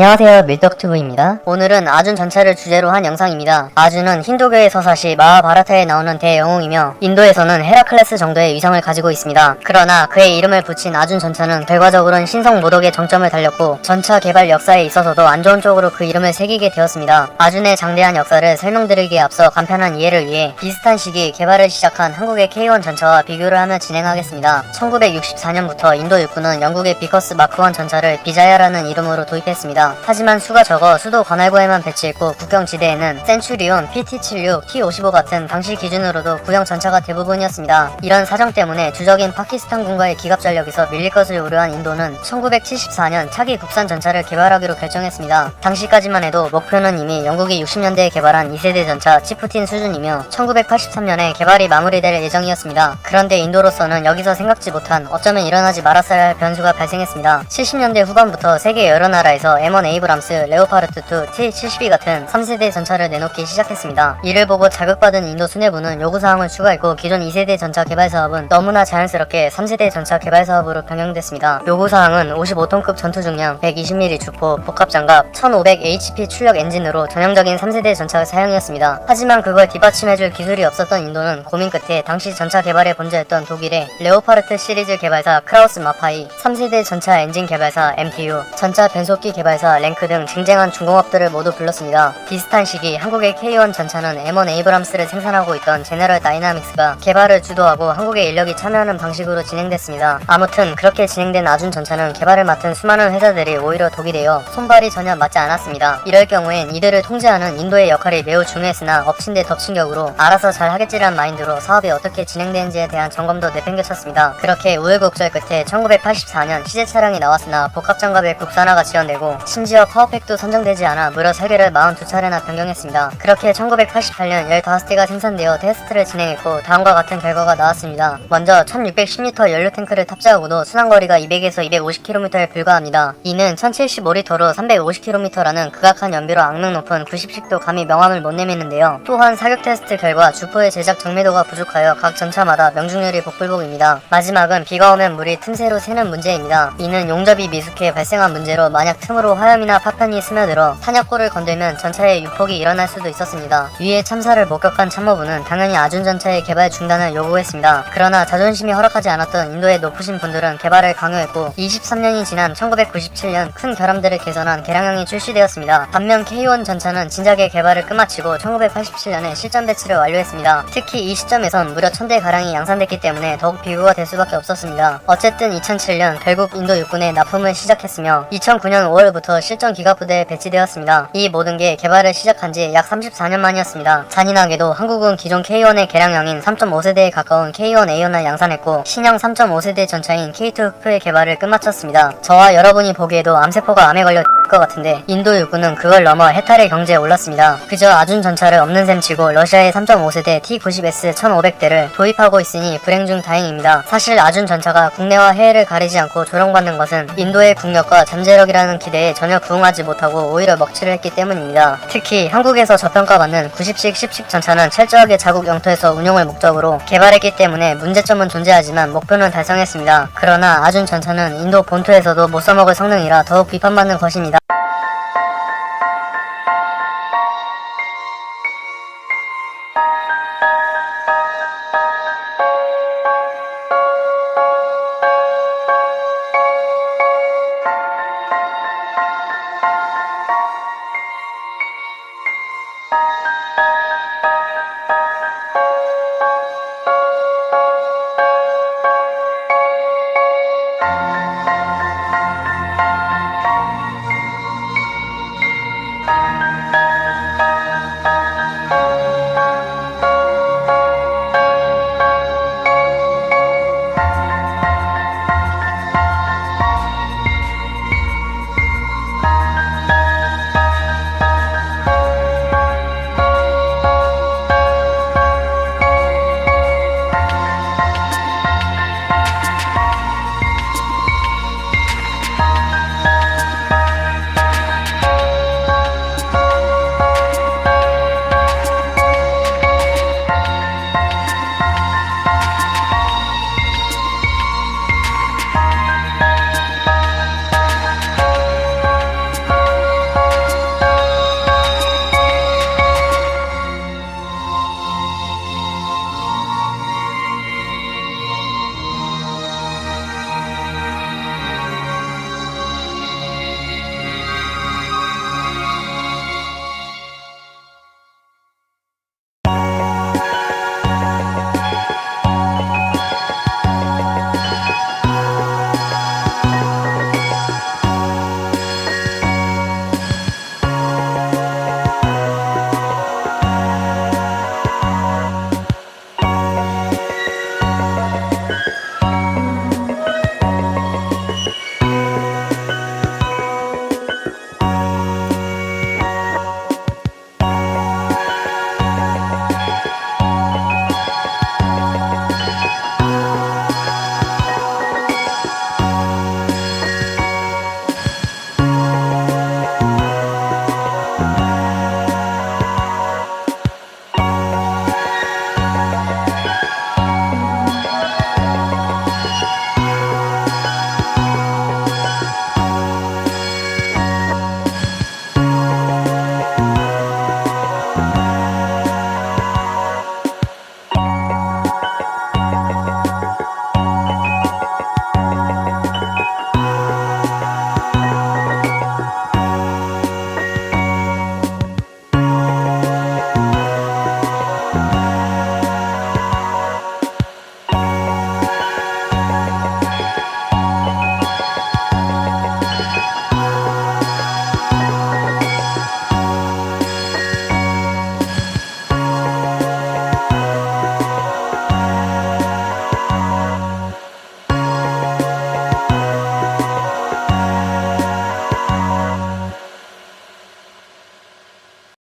안녕하세요 밀떡튜브입니다. 오늘은 아준 전차를 주제로 한 영상입니다. 아준은 힌두교의 서사시 마하바라타에 나오는 대영웅이며 인도에서는 헤라클레스 정도의 위상을 가지고 있습니다. 그러나 그의 이름을 붙인 아준 전차는 결과적으로는 신성 모독의 정점을 달렸고 전차 개발 역사에 있어서도 안 좋은 쪽으로 그 이름을 새기게 되었습니다. 아준의 장대한 역사를 설명드리기에 앞서 간편한 이해를 위해 비슷한 시기 개발을 시작한 한국의 K1 전차와 비교를 하며 진행하겠습니다. 1964년부터 인도 육군은 영국의 비커스 마크1 전차를 비자야라는 이름으로 도입했습니다 하지만 수가 적어 수도 관할구에만 배치했고 국경지대에는 센츄리온, PT-76, T-55 같은 당시 기준으로도 구형 전차가 대부분이었습니다. 이런 사정 때문에 주적인 파키스탄군과의 기갑 전력에서 밀릴 것을 우려한 인도는 1974년 차기 국산 전차를 개발하기로 결정했습니다. 당시까지만 해도 목표는 이미 영국이 60년대에 개발한 2세대 전차 치프틴 수준이며 1983년에 개발이 마무리될 예정이었습니다. 그런데 인도로서는 여기서 생각지 못한 어쩌면 일어나지 말았어야 할 변수가 발생했습니다. 70년대 후반부터 세계 여러 나라에서 M1 에이브람스, 레오파르트 2, T-72 같은 3세대 전차를 내놓기 시작했습니다. 이를 보고 자극받은 인도 수뇌부는 요구사항을 추가했고 기존 2세대 전차 개발 사업은 너무나 자연스럽게 3세대 전차 개발 사업으로 변경됐습니다. 요구사항은 55톤급 전투 중량, 120mm 주포, 복합 장갑, 1500HP 출력 엔진으로 전형적인 3세대 전차 사용이었습니다. 하지만 그걸 뒷받침해줄 기술이 없었던 인도는 고민 끝에 당시 전차 개발의 본자였던 독일의 레오파르트 시리즈 개발사 크라우스 마파이, 3세대 전차 엔진 개발사 MTU, 전차 변속기 개발사 랭크 등 쟁쟁한 중공업들을 모두 불렀습니다. 비슷한 시기 한국의 K1 전차는 M1 에이브람스를 생산하고 있던 제너럴 다이나믹스가 개발을 주도하고 한국의 인력이 참여하는 방식으로 진행됐습니다. 아무튼 그렇게 진행된 아준 전차는 개발을 맡은 수많은 회사들이 오히려 독이 되어 손발이 전혀 맞지 않았습니다. 이럴 경우엔 이들을 통제하는 인도의 역할이 매우 중요했으나 엎친 데 덮친 격으로 알아서 잘 하겠지란 마인드로 사업이 어떻게 진행되는지에 대한 점검도 내팽개쳤습니다. 그렇게 우여곡절 끝에 1984년 시제 차량이 나왔으나 복합 장갑의 국산화가 지연되고 심지어 파워팩도 선정되지 않아 무려 설계를 42차례나 변경했습니다. 그렇게 1988년 15대가 생산되어 테스트를 진행했고 다음과 같은 결과가 나왔습니다. 먼저 1610리터 연료 탱크를 탑재하고도 순항거리가 200에서 250km에 불과합니다. 이는 1075리터로 350km라는 극악한 연비로 악명 높은 90식도 감히 명함을 못 내미는데요. 또한 사격 테스트 결과 주포의 제작 정밀도가 부족하여 각 전차마다 명중률이 복불복입니다. 마지막은 비가 오면 물이 틈새로 새는 문제입니다. 이는 용접이 미숙해 발생한 문제로 만약 틈으로 화염이나 파편이 스며들어 탄약고를 건들면 전차에 유폭이 일어날 수도 있었습니다. 위의 참사를 목격한 참모부는 당연히 아준 전차의 개발 중단을 요구했습니다. 그러나 자존심이 허락하지 않았던 인도의 높으신 분들은 개발을 강요했고 23년이 지난 1997년 큰 결함들을 개선한 개량형이 출시되었습니다. 반면 K1 전차는 진작에 개발을 끝마치고 1987년에 실전 배치를 완료했습니다. 특히 이 시점에선 무려 1000대 가량이 양산됐기 때문에 더욱 비교가 될 수밖에 없었습니다. 어쨌든 2007년 결국 인도 육군에 납품을 시작했으며 2009년 5월부터 실전 기갑 부대에 배치되었습니다. 이 모든 게 개발을 시작한 지 약 34년 만이었습니다. 잔인하게도 한국은 기존 K1의 개량형인 3.5세대에 가까운 K1A1을 양산했고 신형 3.5세대 전차인 K2 흑표의 개발을 끝마쳤습니다. 저와 여러분이 보기에도 암세포가 암에 걸려 것 같은데 인도 육군은 그걸 넘어 해탈의 경지에 올랐습니다. 그저 아준 전차를 없는 셈 치고 러시아의 3.5세대 T-90S 1500대를 도입하고 있으니 불행 중 다행입니다. 사실 아준 전차가 국내와 해외를 가리지 않고 조롱받는 것은 인도의 국력과 잠재력이라는 기대에 전혀 부응하지 못하고 오히려 먹칠을 했기 때문입니다. 특히 한국에서 저평가받는 90식 10식 전차는 철저하게 자국 영토에서 운용을 목적으로 개발했기 때문에 문제점은 존재하지만 목표는 달성했습니다. 그러나 아준 전차는 인도 본토에서도 못 써먹을 성능이라 더욱 비판받는 것입니다.